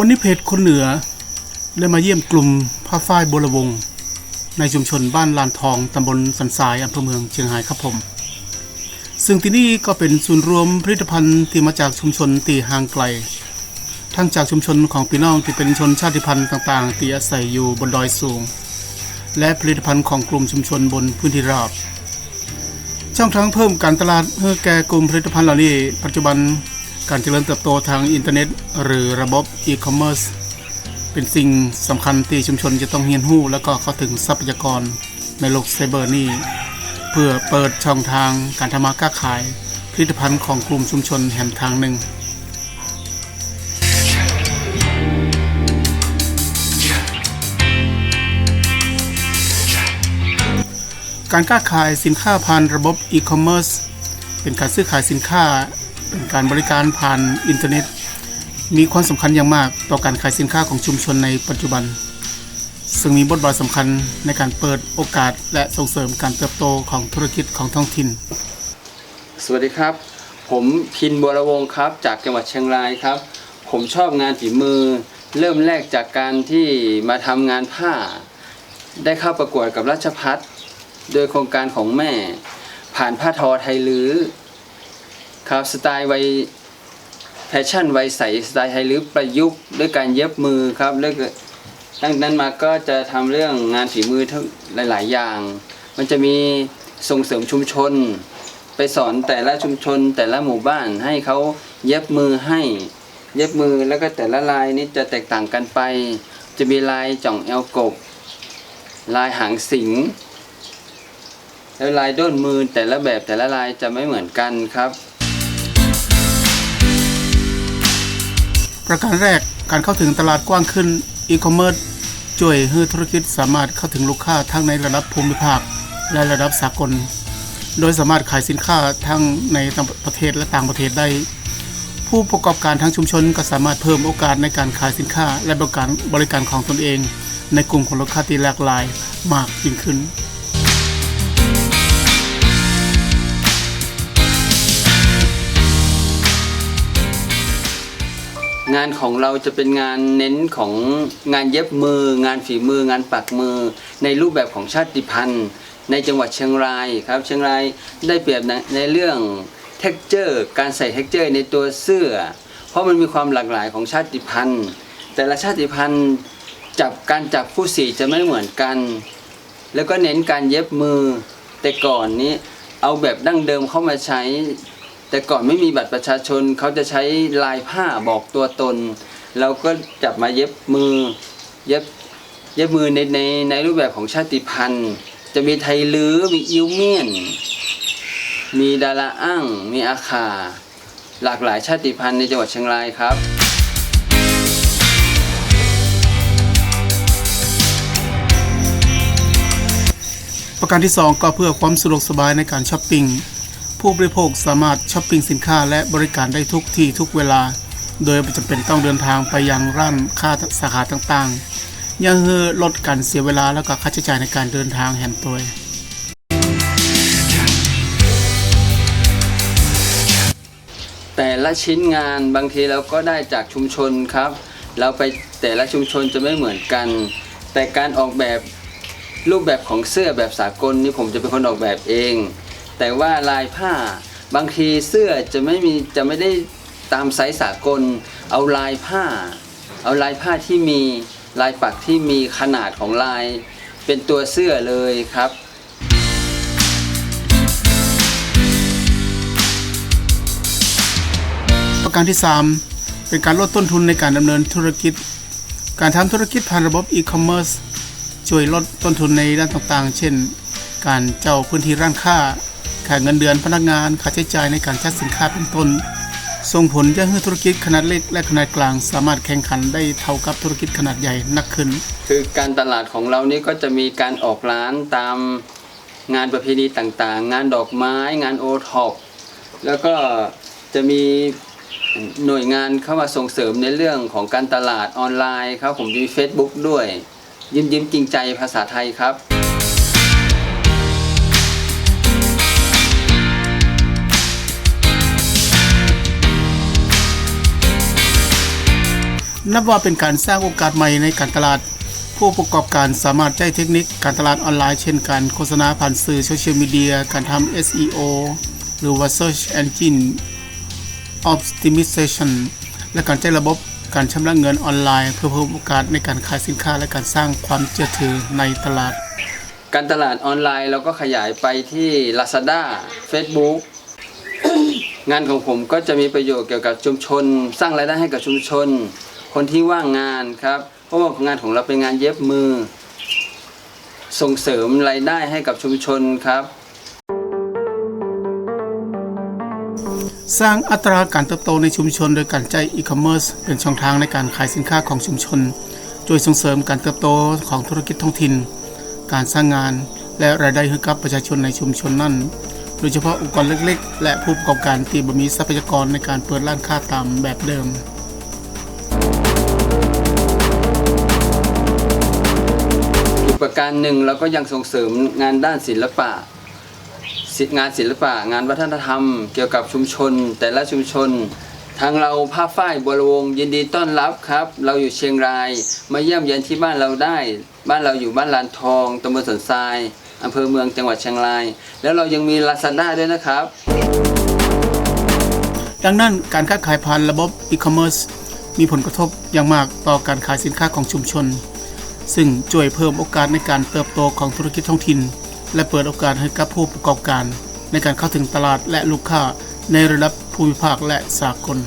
วันนี้เพจคนเหนือได้มาเยี่ยมกลุ่มผ้าฝ้ายบัวระวง ในชุมชนบ้านลานทองตำบลสันทรายอำเภอเมืองเชียงรายครับผม ซึ่งที่นี่ก็เป็นศูนย์รวมผลิตภัณฑ์ที่มาจากชุมชนตีห่างไกล ทั้งจากชุมชนของพี่น้องที่เป็นชนชาติพันธุ์ต่างๆที่อาศัยอยู่บนดอยสูง และผลิตภัณฑ์ของกลุ่มชุมชนบนพื้นที่ราบช่องทางเพิ่มการตลาดเพื่อแก่กลุ่มผลิตภัณฑ์เหล่านี้ปัจจุบัน การเจริญเติบโตทางอินเทอร์เน็ต หรือระบบอีคอมเมิร์ซเป็นสิ่งสำคัญที่ชุมชนจะต้องเรียนรู้ และก็เข้าถึงทรัพยากรในโลกไซเบอร์นี้เพื่อเปิดช่องทางการทำมาค้าขายผลิตภัณฑ์ของกลุ่มชุมชนแห่งทางหนึ่งการค้าขายสินค้าผ่านระบบอีคอมเมิร์ซเป็นการซื้อขายสินค้า เป็นการบริการผ่านอินเทอร์เน็ต มีความสำคัญอย่างมากต่อการขายสินค้าของชุมชนในปัจจุบัน ซึ่งมีบทบาทสำคัญในการเปิดโอกาสและส่งเสริมการเติบโตของธุรกิจของท้องถิ่น สวัสดีครับ ผมพินบัวระวงครับ จากจังหวัดเชียงรายครับ ผมชอบงานฝีมือ เริ่มแรกจากการที่มาทำงานผ้า ได้เข้าประกวดกับราชพัฒโดยโครงการของแม่ ผ่านผ้าทอไทยลื้อ ครับสไตล์วัยแฟชั่นวัยใสสไตล์ไทยลื้อประยุกต์ด้วยการเย็บมือครับแล้วก็ตั้งนั้นมาก็จะทำเรื่องงานฝีมือทั้งหลาย ๆ อย่าง มันจะมีส่งเสริมชุมชน ไปสอนแต่ละชุมชน แต่ละหมู่บ้านให้เขาเย็บมือให้ เย็บมือแล้วก็แต่ละลายนี้จะแตกต่างกันไป จะมีลายจ่องแอลกบ ลายหางสิงแล้วลายด้นมือแต่ละแบบแต่ละลายจะไม่เหมือนกันครับ ประการแรกการเข้าถึงตลาดกว้างขึ้นอีคอมเมิร์ซช่วยให้ธุรกิจสามารถเข้าถึงลูกค้าทั้งในระดับภูมิภาคและระดับสากล โดยสามารถขายสินค้าทั้งในต่างประเทศและต่างประเทศได้ ผู้ประกอบการทั้งชุมชนก็สามารถเพิ่มโอกาสในการขายสินค้าและบริการบริการของตนเอง ในกลุ่มของลูกค้าที่หลากหลายมากยิ่งขึ้น งานของเราจะเป็นงานเน้นของงานเย็บมือ งานฝีมือ งานปักมือ ในรูปแบบของชาติพันธุ์ ในจังหวัดเชียงรายครับเชียงรายได้เปรียบในในเรื่องเท็กเจอร์การใส่เท็กเจอร์ในตัวเสื้อ เพราะมันมีความหลากหลายของชาติพันธุ์ แต่ละชาติพันธุ์จับการจับคู่สีจะไม่เหมือนกัน แล้วก็เน้นการเย็บมือแต่ก่อนนี้เอาแบบดั้งเดิมเข้ามาใช้ แต่ก่อนไม่มีบัตรประชาชนเขาจะใช้ลายผ้าบอกตัวตน เราก็จับมาเย็บมือเย็บเย็บมือในในในรูปแบบของชาติพันธุ์ จะมีไทยลื้อมีอิวเมียน มีดาราอ้างมีอาคา หลากหลายชาติพันธุ์ในจังหวัดเชียงรายครับประการที่ 2 ก็เพื่อความสะดวกสบายในการช้อปปิ้ง ผู้บริโภคสามารถช้อปปิ้งสินค้าและบริการได้ทุกที่ทุกเวลา โดยไม่จำเป็นต้องเดินทางไปยังร้านค้าสาขาต่างๆ ยังเพื่อลดการเสียเวลาแล้วก็ค่าใช้จ่ายในการเดินทางแห่งตัวแต่ละชิ้นงานบางทีเราก็ได้จากชุมชนครับ เราไปแต่ละชุมชนจะไม่เหมือนกัน แต่การออกแบบรูปแบบของเสื้อแบบสากลนี่ผมจะเป็นคนออกแบบเอง แต่ว่าลายผ้าบางทีเสื้อจะไม่มีจะไม่ได้ตามไซส์สากล เอาลายผ้า เอาลายผ้าที่มีลายปักที่มีขนาดของลาย เป็นตัวเสื้อเลยครับประการที่ 3 เป็นการลดต้นทุนในการดำเนินธุรกิจ การทำธุรกิจผ่านระบบอีคอมเมิร์ซช่วยลดต้นทุนในด้านต่างๆ เช่น การเจ้าพื้นที่ร้านค้า ค่าเงินเดือนพนักงาน ค่าใช้จ่ายในการจัดสินค้าเป็นต้น ส่งผลจะให้ธุรกิจขนาดเล็กและขนาดกลาง สามารถแข่งขันได้เท่ากับธุรกิจขนาดใหญ่นักขึ้น คือการตลาดของเรานี่ก็จะมีการออกร้านตามงานประเพณีต่างๆ งานดอกไม้ งานโอท็อปแล้วก็จะมีหน่วยงานเข้ามาส่งเสริมในเรื่องของการตลาดออนไลน์ครับผมมี Facebook ด้วย ยิ้มยิ้มจริงใจภาษาไทยครับ นับว่าเป็นการสร้างโอกาสใหม่ในการตลาด ผู้ประกอบการสามารถใช้เทคนิคการตลาดออนไลน์เช่นการโฆษณาผ่านสื่อโซเชียลมีเดียการทำ SEO หรือว่า Search Engine Optimization และการใช้ระบบการชำระเงินออนไลน์ เพื่อเพิ่มโอกาสในการขายสินค้าและการสร้างความเชื่อถือในตลาด การตลาดออนไลน์เราก็ขยายไปที่ Lazada Facebook งานของผมก็จะมีประโยชน์เกี่ยวกับชุมชน สร้างรายได้ให้กับชุมชน คนที่ว่างงานครับ เพราะว่างานของเราเป็นงานเย็บมือ ส่งเสริมรายได้ให้กับชุมชนครับ สร้างอัตราการเติบโตในชุมชนโดยการใช้อีคอมเมิร์ซเป็นช่องทางในการขายสินค้าของชุมชนโดยส่งเสริมการเติบโตของธุรกิจท้องถิ่น การสร้างงานและรายได้ให้กับประชาชนในชุมชนนั้นโดยเฉพาะองค์กรเล็กๆ และผู้ประกอบการที่บ่มีทรัพยากรในการเปิดร้านค้าตามแบบเดิม การหนึ่งเราก็ยังส่งเสริมงานด้านศิลปะงานศิลปะ งานวัฒนธรรม เกี่ยวกับชุมชน แต่ละชุมชน ทางเราภาพฝ้ายบัววงยินดีต้อนรับครับ เราอยู่เชียงราย มาเยี่ยมเยียนที่บ้านเราได้ บ้านเราอยู่บ้านลานทองตำบลสันทรายอำเภอเมืองจังหวัดเชียงราย แล้วเรายังมีลาซาด้าด้วยนะครับ ดังนั้นการค้าขายผ่านระบบอีคอมเมิร์ซมีผลกระทบอย่างมากต่อการขายสินค้าของชุมชน ซึ่งช่วยเพิ่มโอกาสในการเติบโตของธุรกิจท้องถิ่น และเปิดโอกาสให้กับผู้ประกอบการ ในการเข้าถึงตลาดและลูกค้าในระดับภูมิภาคและสากล